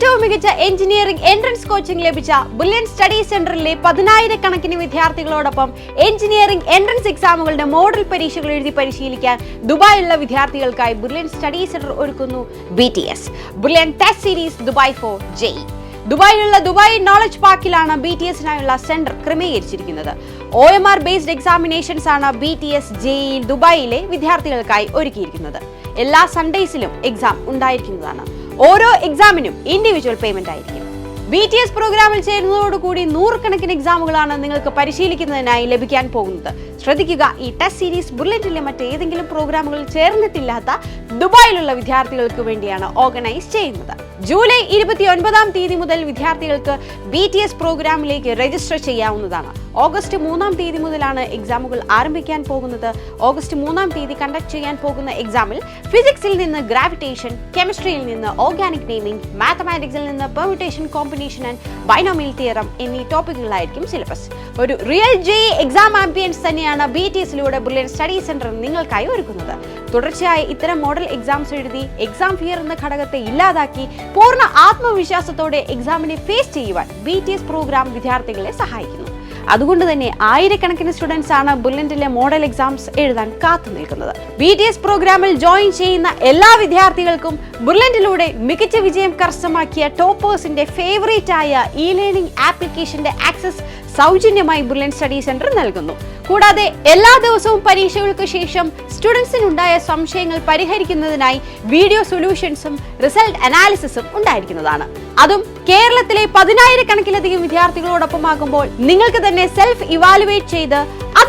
ഏറ്റവും മികച്ച engineering entrance coaching ലഭിച്ച ബുല്യൻ സ്റ്റഡി സെന്ററിലെ പതിനായിരക്കണക്കിന് വിദ്യാർത്ഥികളോടൊപ്പം എഞ്ചിനീയറിംഗ് എൻട്രൻസ് എക്സാമുകളുടെ മോഡൽ പരീക്ഷകൾ എഴുതി പരിശീലിക്കാൻ ദുബായിലുള്ള വിദ്യാർത്ഥികൾക്കായി ബുല്യൻ സ്റ്റഡി സെന്റർ ഒരുക്കുന്നു B T S Brilliant test series Dubai for JEE ദുബായിലുള്ള Dubai knowledge പാർക്കിലാണ് ബി ടി എസിനായുള്ള സെന്റർ ക്രമീകരിച്ചിരിക്കുന്നത്. O M R based examinations ആണ് ബി ടി എസ് ജെയിൽ ദുബായിലെ വിദ്യാർത്ഥികൾക്കായി ഒരുക്കിയിരിക്കുന്നത്. എല്ലാ സൺഡേസിലും എക്സാം ഉണ്ടായിരിക്കുന്നതാണ്. ഓരോ എക്സാമിനും ഇൻഡിവിജ്വൽ പേയ്മെന്റ് ആയിരിക്കും. ബി ടി എസ് പ്രോഗ്രാമിൽ ചേരുന്നതോടുകൂടി നൂറുകണക്കിന് എക്സാമുകളാണ് നിങ്ങൾക്ക് പരിശീലിക്കുന്നതിനായി ലഭിക്കാൻ പോകുന്നത്. ശ്രദ്ധിക്കുക ഈ ടെസ്റ്റ് സീരീസ് ബുള്ളറ്റിലെ മറ്റേതെങ്കിലും പ്രോഗ്രാമുകളിൽ ചേർന്നിട്ടില്ലാത്ത ദുബായിലുള്ള വിദ്യാർത്ഥികൾക്ക് വേണ്ടിയാണ് ഓർഗനൈസ് ചെയ്യുന്നത്. ജൂലൈ ഇരുപത്തി ഒൻപതാം തീയതി മുതൽ വിദ്യാർത്ഥികൾക്ക് ബി ടി എസ് പ്രോഗ്രാമിലേക്ക് രജിസ്റ്റർ ചെയ്യാവുന്നതാണ്. ഓഗസ്റ്റ് മൂന്നാം തീയതി മുതലാണ് എക്സാമുകൾ ആരംഭിക്കാൻ പോകുന്നത്. ഓഗസ്റ്റ് മൂന്നാം തീയതി കണ്ടക്ട് ചെയ്യാൻ പോകുന്ന എക്സാമിൽ ഫിസിക്സിൽ നിന്ന് ഗ്രാവിറ്റേഷൻ കെമിസ്ട്രിയിൽ നിന്ന് ഓർഗാനിക് നെയിമിംഗ് മാത്തമാറ്റിക്സിൽ നിന്ന് permutation combination and binomial theorem എന്നീ ടോപ്പിക്കുകളായിരിക്കും സിലബസ് ഒരു റിയൽ ജെ എക്സാം ആംബിയൻസ് തന്നെയാണ് ബി ടി എസിലൂടെ ബ്രില്യൻ സ്റ്റഡി സെന്റർ നിങ്ങൾക്കായി ഒരുക്കുന്നത്. തുടർച്ചയായി ഇത്തരം മോഡൽ എക്സാംസ് എഴുതി എക്സാം ഫിയർ എന്ന ഘടകത്തെ ഇല്ലാതാക്കി പൂർണ ആത്മവിശ്വാസത്തോടെ എക്സാമിനെ ഫേസ് ചെയ്യുവാൻ ബി ടി എസ് പ്രോഗ്രാം വിദ്യാർത്ഥികളെ സഹായിക്കുന്നു. അതുകൊണ്ട് തന്നെ ആയിരക്കണക്കിന് സ്റ്റുഡൻസ് ആണ് ബുള്ളറ്റിലെ മോഡൽ എക്സാംസ് എഴുതാൻ കാത്തു നിൽക്കുന്നത്. ബി ടി എസ് പ്രോഗ്രാമിൽ ജോയിൻ ചെയ്യുന്ന എല്ലാ വിദ്യാർത്ഥികൾക്കും ബുള്ളറ്റിലൂടെ മികച്ച വിജയം കരസ്ഥമാക്കിയ ടോപ്പേഴ്സിന്റെ ഫേവറേറ്റ് ആയ ഇ ലേണിംഗ് ആപ്ലിക്കേഷന്റെ ആക്സസ് സൗജന്യമായി ബുള്ളൻ സ്റ്റഡി സെന്റർ നൽകുന്നു. കൂടാതെ എല്ലാ ദിവസവും പരീക്ഷകൾക്ക് ശേഷം സ്റ്റുഡൻസിനുണ്ടായ സംശയങ്ങൾ പരിഹരിക്കുന്നതിനായി വീഡിയോ സൊല്യൂഷൻസും റിസൾട്ട് അനാലിസിസും ഉണ്ടായിരിക്കുന്നതാണ്. അതും കേരളത്തിലെ പതിനായിരക്കണക്കിലധികം വിദ്യാർത്ഥികളോടൊപ്പമാകുമ്പോൾ നിങ്ങൾക്ക് തന്നെ സെൽഫ് ഇവാലുവേറ്റ് ചെയ്ത്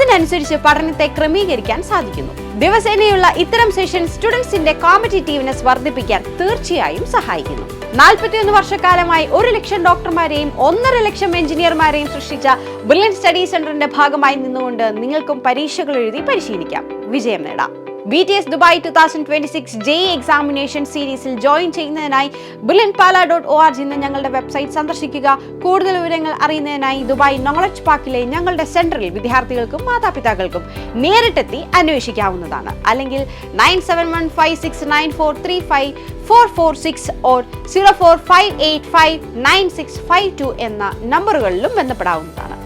അതിനനുസരിച്ച് പഠനത്തെ ക്രമീകരിക്കാൻ സാധിക്കുന്നു. ദിവസേനയുള്ള ഇത്തരം സെഷൻ സ്റ്റുഡൻസിന്റെ കോമ്പറ്റേറ്റീവ്നെസ് വർദ്ധിപ്പിക്കാൻ തീർച്ചയായും സഹായിക്കുന്നു. നാൽപ്പത്തിയൊന്ന് വർഷക്കാലമായി ഒരു ലക്ഷം ഡോക്ടർമാരെയും ഒന്നര ലക്ഷം എഞ്ചിനീയർമാരെയും സൃഷ്ടിച്ച ബ്രില്യൻ സ്റ്റഡി സെന്ററിന്റെ ഭാഗമായി നിന്നുകൊണ്ട് നിങ്ങൾക്കും പരീക്ഷകൾ എഴുതി പരിശീലിക്കാം. വിജയം നേടാം. B T S Dubai two thousand twenty six JEE examination സീരീസിൽ ജോയിൻ ചെയ്യുന്നതിനായി Brilliant Pala dot O R G എന്ന ഞങ്ങളുടെ വെബ്സൈറ്റ് സന്ദർശിക്കുക. കൂടുതൽ വിവരങ്ങൾ അറിയുന്നതിനായി ദുബായ് നോളജ് പാർക്കിലെ ഞങ്ങളുടെ സെന്ററിൽ വിദ്യാർത്ഥികൾക്കും മാതാപിതാക്കൾക്കും നേരിട്ടെത്തി അന്വേഷിക്കാവുന്നതാണ്. അല്ലെങ്കിൽ nine seven one five six nine four three five four four six or zero four five eight five nine six five two എന്ന നമ്പറുകളിലും ബന്ധപ്പെടാവുന്നതാണ്.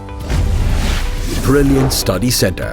Brilliant Study Center.